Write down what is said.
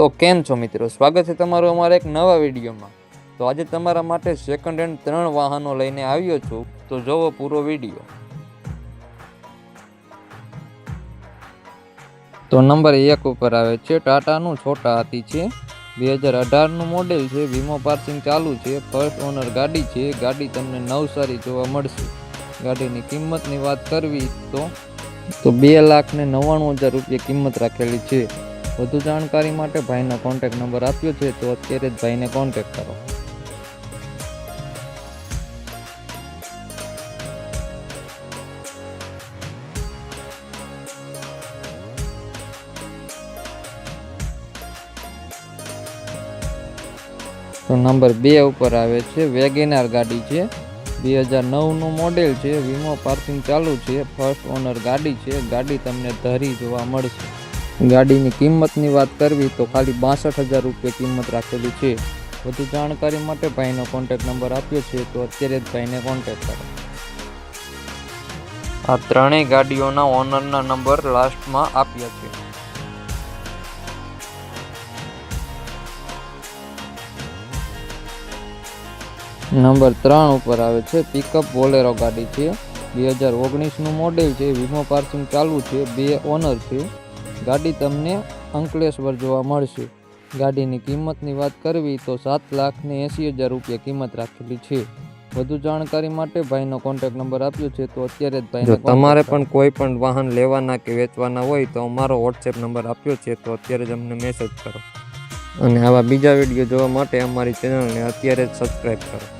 તો કેમ છો મિત્રો? સ્વાગત છે તમારું અમારા એક નવા વિડીયોમાં. તો આજે તમારા માટે સેકન્ડ હેન્ડ ત્રણ વાહનો લઈને આવ્યો છું. તો જોવો પૂરો વીડિયો. તો નંબર એક ઉપર આવે છે, ટાટાનું છોટા હાથી છે. બે હજાર અઢારનું મોડેલ છે, વીમો પાર્સિંગ ચાલુ છે ફર્સ્ટ ઓનર ગાડી છે. ગાડી તમને નવસારી જોવા મળશે. ગાડીની કિંમતની વાત કરવી તો તો બે લાખ ને નવ્વાણું હજાર રૂપિયા કિંમત રાખેલી છે. વધુ જાણકારી માટે ભાઈનો કોન્ટેક્ટ નંબર આપ્યો છે, તો અત્યારે જ ભાઈને કોન્ટેક્ટ કરો. તો નંબર બે ઉપર આવે છે, વેગેનાર ગાડી છે. બે હજાર નવનું મોડેલ છે, વીમો પાર્કિંગ ચાલુ છે ફર્સ્ટ ઓનર ગાડી છે, ગાડી તમને ધરી જોવા મળશે. ગાડીની કિંમતની વાત કરવી તો ખાલી બાસઠ હજાર રૂપિયા કિંમત રાખેલી છે. વધુ જાણકારી માટે ભાઈનો કોન્ટેક્ટ નંબર આપ્યો છે તો અત્યારે જ ભાઈને કોન્ટેક્ટ કરો. આ ત્રણેય ગાડીઓના ઓનરના નંબર લાસ્ટમાં આપ્યા છે. નંબર ત્રણ ઉપર આવે છે પિકઅપ બોલેરો ગાડી છે. બે હજાર ઓગણીસનું મોડેલ છે, વીમો પાર્સિંગ ચાલુ છે, બે ઓનર છે. ગાડી તમને અંકલેશ્વર જોવા મળશે. ગાડીની કિંમતની વાત કરવી તો સાત લાખ ને એંસી હજાર રૂપિયા કિંમત રાખેલી છે. વધુ જાણકારી માટે ભાઈનો કોન્ટેક્ટ નંબર આપ્યો છે તો અત્યારે જ ભાઈ તમારે પણ કોઈ પણ વાહન લેવાના કે વેચવાના હોય તો અમારો વોટ્સએપ નંબર આપ્યો છે તો અત્યારે જ અમને મેસેજ કરો. અને આવા બીજા વીડિયો જોવા માટે અમારી ચેનલને અત્યારે જ સબસ્ક્રાઈબ કરો.